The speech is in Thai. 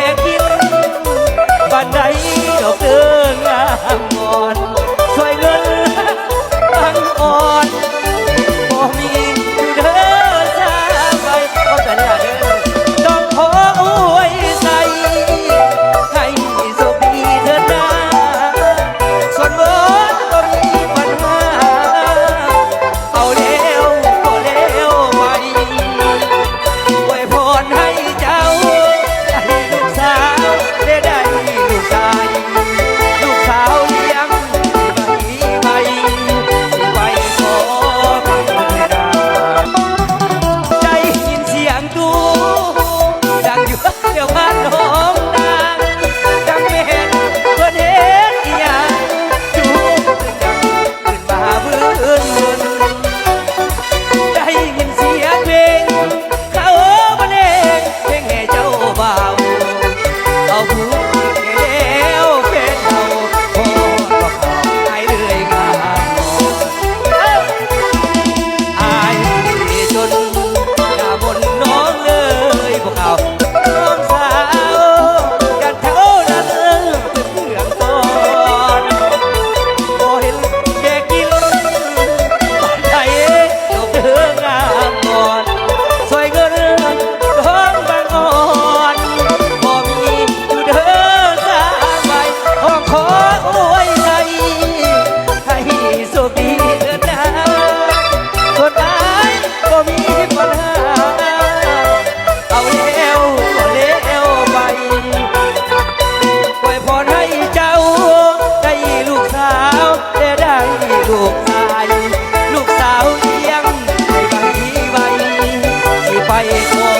के เอาเล้วก็เล้วไปปล่อยพรให้เจ้า ได้ลูกสาวแะได้ลูกชาย ลูกสาวเลี้งไปไว้ไไป